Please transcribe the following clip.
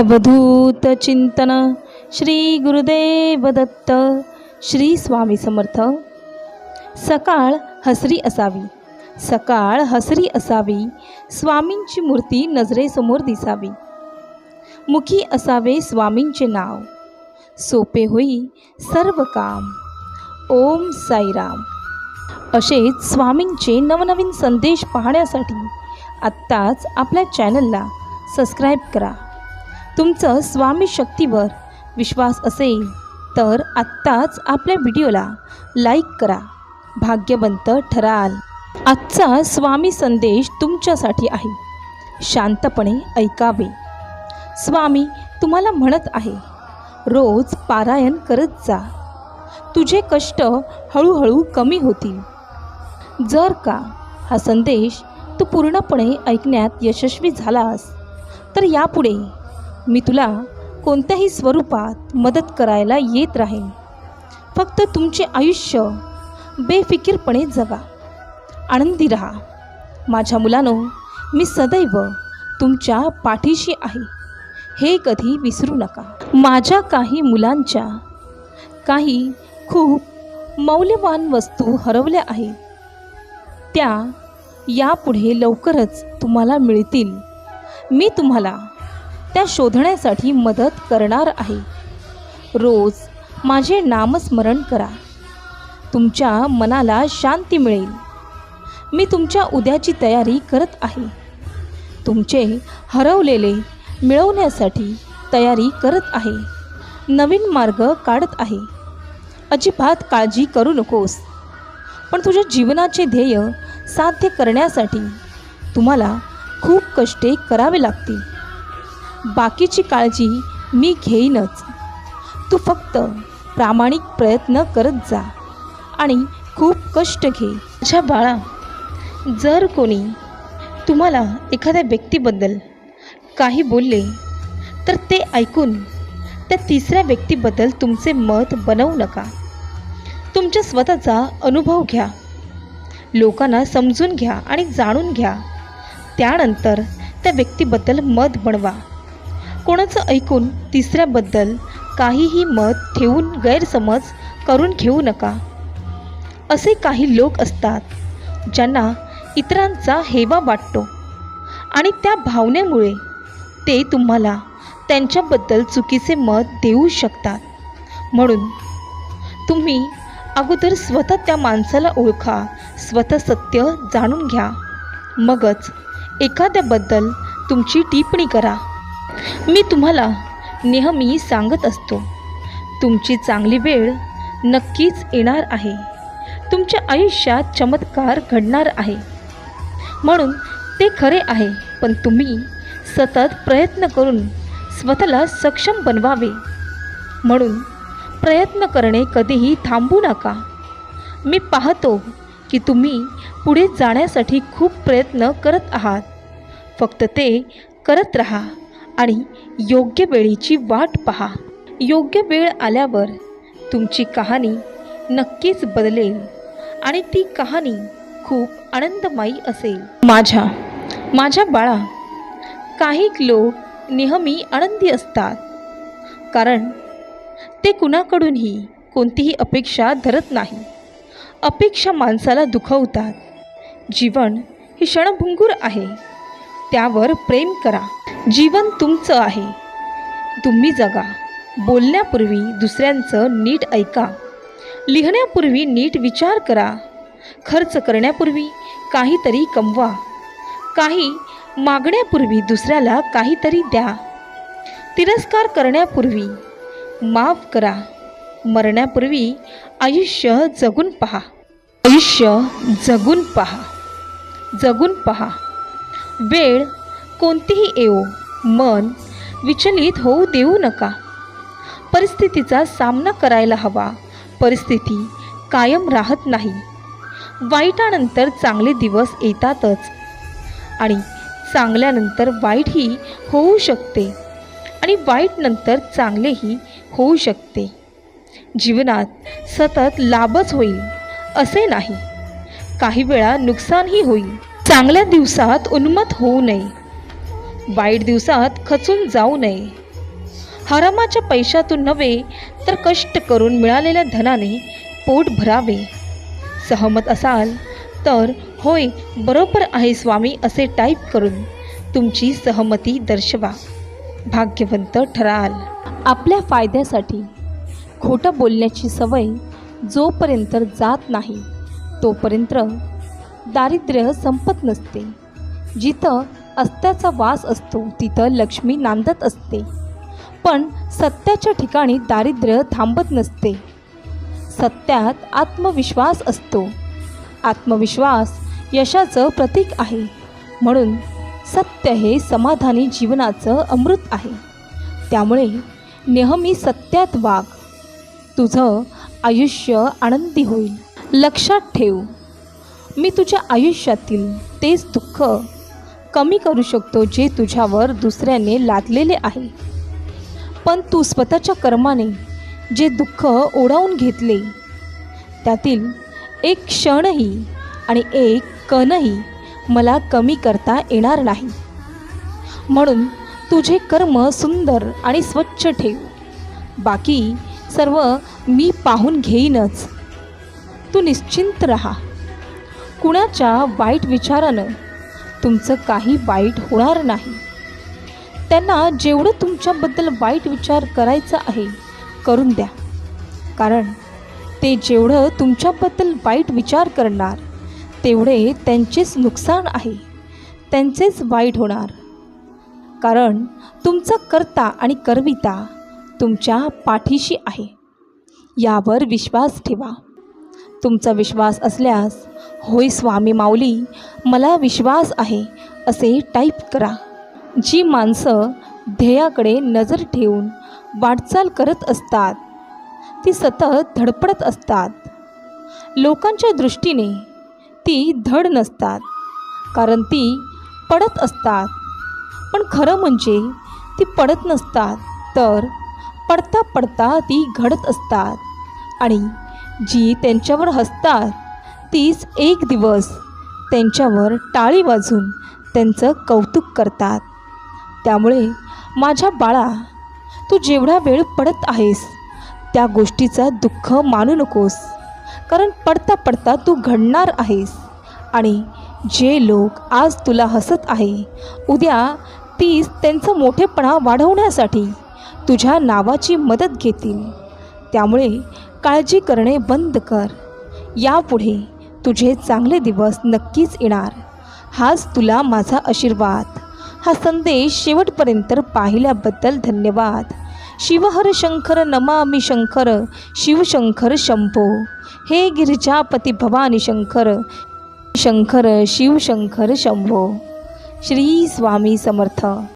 अवधूत चिंतन श्री गुरुदेव दत्त श्री स्वामी समर्थ. सकाळ हसरी असावी. सकाळ हसरी असावी. स्वामींची मूर्ती नजरेसमोर दिसावी. मुखी असावे स्वामींचे नाव. सोपे होई सर्व काम. ओम साईराम. असेच स्वामींचे नवनवीन संदेश पाहण्यासाठी आत्ताच आपल्या चॅनलला सबस्क्राईब करा. तुमचं स्वामी शक्तीवर विश्वास असेल तर आत्ताच आपल्या व्हिडिओला लाईक करा. भाग्यवंत ठराल. आजचा स्वामी संदेश तुमच्यासाठी आहे. शांतपणे ऐकावे. स्वामी तुम्हाला म्हणत आहे रोज पारायण करत जा. तुझे कष्ट हळूहळू कमी होतील. जर का हा संदेश तू पूर्णपणे ऐकण्यात यशस्वी झालास तर यापुढे मी तुला कोणत्याही स्वरूपात मदत करायला येत राहीन. फक्त तुमचे आयुष्य बेफिकीरपणे जगा. आनंदी राहा. माझ्या मुलानो मी सदैव तुमच्या पाठीशी आहे. हे कधी विसरू नका. माझ्या काही मुलांच्या काही खूप मौल्यवान वस्तू हरवल्या आहेत. त्या यापुढे लवकरच तुम्हाला मिळतील. मी तुम्हाला त्या शोधण्यासाठी मदत करणार आहे. रोज माझे नामस्मरण करा. तुमच्या मनाला शांती मिळेल. मी तुमच्या उद्याची तयारी करत आहे. तुमचे हरवलेले मिळवण्यासाठी तयारी करत आहे. नवीन मार्ग काढत आहे. अजिबात काळजी करू नकोस. पण तुझ्या जीवनाचे ध्येय साध्य करण्यासाठी तुम्हाला खूप कष्टे करावे लागतील. बाकीची काळजी मी घेईनच. तू फक्त प्रामाणिक प्रयत्न करत जा आणि खूप कष्ट घे. माझ्या बाळा जर कोणी तुम्हाला एखाद्या व्यक्तीबद्दल काही बोलले तर ते ऐकून त्या तिसऱ्या व्यक्तीबद्दल तुमचे मत बनवू नका. तुमच्या स्वतःचा अनुभव घ्या. लोकांना समजून घ्या आणि जाणून घ्या. त्यानंतर त्या व्यक्तीबद्दल मत बनवा. कोणाचं ऐकून तिसऱ्याबद्दल काहीही मत ठेवून गैरसमज करून घेऊ नका. असे काही लोक असतात ज्यांना इतरांचा हेवा वाटतो आणि त्या भावनेमुळे ते तुम्हाला त्यांच्याबद्दल चुकीचे मत देऊ शकतात. म्हणून तुम्ही अगोदर स्वतः त्या माणसाला ओळखा स्वतः सत्य जाणून घ्या. मगच एखाद्याबद्दल तुमची टिप्पणी करा. मी तुम्हाला नेहमी सांगत असतो. तुमची चांगली वेळ नक्कीच येणार आहे. तुमच्या आयुष्यात चमत्कार घडणार आहे. म्हणून ते खरे आहे पण तुम्ही सतत प्रयत्न करून स्वतःला सक्षम बनवावे. म्हणून प्रयत्न करणे कधीही थांबू नका. मी पाहतो की तुम्ही पुढे जाण्यासाठी खूप प्रयत्न करत आहात. फक्त ते करत राहा. आणि योग्य वेळेची वाट पहा. योग्य वेळ आल्यावर तुमची कहाणी नक्कीच बदलेल आणि ती कहाणी खूप आनंदमयी असेल. माझ्या माझ्या बाळा काही लोक नेहमी आनंदी असतात. कारण ते कुणाकडूनही कोणतीही अपेक्षा धरत नाही. अपेक्षा माणसाला दुखवतात. जीवन हे क्षणभंगूर आहे. त्यावर प्रेम करा. जीवन तुमचं आहे. तुम्ही जगा. बोलण्यापूर्वी दुसऱ्यांचं नीट ऐका. लिहिण्यापूर्वी नीट विचार करा. खर्च करण्यापूर्वी काहीतरी कमवा. काही मागण्यापूर्वी दुसऱ्याला काहीतरी द्या. तिरस्कार करण्यापूर्वी माफ करा. मरण्यापूर्वी आयुष्य जगून पहा. आयुष्य जगून पहा. जगून पहा. वेळ कोणतीही येवो मन विचलित होऊ देऊ नका. परिस्थितीचा सामना करायला हवा. परिस्थिती कायम राहत नाही. वाईटानंतर चांगले दिवस येतातच आणि चांगल्यानंतर वाईटही होऊ शकते आणि वाईटनंतर चांगलेही होऊ शकते. जीवनात सतत लाभच होईल असे नाही. काही वेळा नुकसानही होईल. चांगल्या दिवसात उन्मत होऊ नये. वाईट दिवसात खचून जाऊ नये. हरामाच्या पैशातून नव्हे तर कष्ट करून मिळालेल्या धनाने पोट भरावे. सहमत असाल तर होय बरोबर आहे स्वामी असे टाईप करून तुमची सहमती दर्शवा. भाग्यवंत ठराल. आपल्या फायद्यासाठी खोटं बोलण्याची सवय जोपर्यंत जात नाही तोपर्यंत दारिद्र्य संपत नसते. जिथं अस्त्याचा वास असतो तिथं लक्ष्मी नांदत असते. पण सत्याच्या ठिकाणी दारिद्र्य थांबत नसते. सत्यात आत्मविश्वास असतो. आत्मविश्वास यशाचं प्रतीक आहे. म्हणून सत्य हे समाधानी जीवनाचं अमृत आहे. त्यामुळे नेहमी सत्यात वाघ. तुझं आयुष्य आनंदी होईल. लक्षात ठेव. मी तुझ्या आयुष्यातील तेच दुःख कमी करू शकतो जे तुझ्यावर दुसऱ्याने लादलेले आहे. पण तू स्वतःच्या कर्माने जे दुःख ओढावून घेतले त्यातील एक क्षणही आणि एक कणही मला कमी करता येणार नाही. म्हणून तुझे कर्म सुंदर आणि स्वच्छ ठेव. बाकी सर्व मी पाहून घेईनच. तू निश्चिंत रहा. कुणाच्या वाईट विचारानं तुमचं काही वाईट होणार नाही. त्यांना जेवढं तुमच्याबद्दल वाईट विचार करायचा आहे करून द्या. कारण ते जेवढं तुमच्याबद्दल वाईट विचार करणार तेवढे त्यांचेच नुकसान आहे त्यांचेच वाईट होणार. कारण तुमचा कर्ता आणि करविता तुमच्या पाठीशी आहे. यावर विश्वास ठेवा. तुमचा विश्वास असल्यास होय स्वामी माऊली मला विश्वास आहे असे टाईप करा. जी माणसं ध्येयाकडे नजर ठेवून वाटचाल करत असतात ती सतत धडपडत असतात. लोकांच्या दृष्टीने ती धड नसतात कारण ती पडत असतात. पण खरं म्हणजे ती पडत नसतात तर पडता पडता ती घडत असतात. आणि जी त्यांच्यावर हसतात तीच एक दिवस त्यांच्यावर टाळी वाजून त्यांचं कौतुक करतात. त्यामुळे माझ्या बाळा तू जेवढा वेळ पडत आहेस त्या गोष्टीचा दुःख मानू नकोस. कारण पडता पडता तू घडणार आहेस आणि जे लोक आज तुला हसत आहे उद्या तीच त्यांचं मोठेपणा वाढवण्यासाठी तुझ्या नावाची मदत घेतील. त्यामुळे काळजी करणे बंद कर. यापुढे तुझे चांगले दिवस नक्कीच येणार. हाच तुला माझा आशीर्वाद. हा संदेश शेवटपर्यंत पाहिल्याबद्दल धन्यवाद. शिवहर शंकर नमामि शंकर शिवशंकर शंभो. हे गिरिजापती भवानी शंकर शंकर शिवशंकर शंभो. श्री स्वामी समर्थ.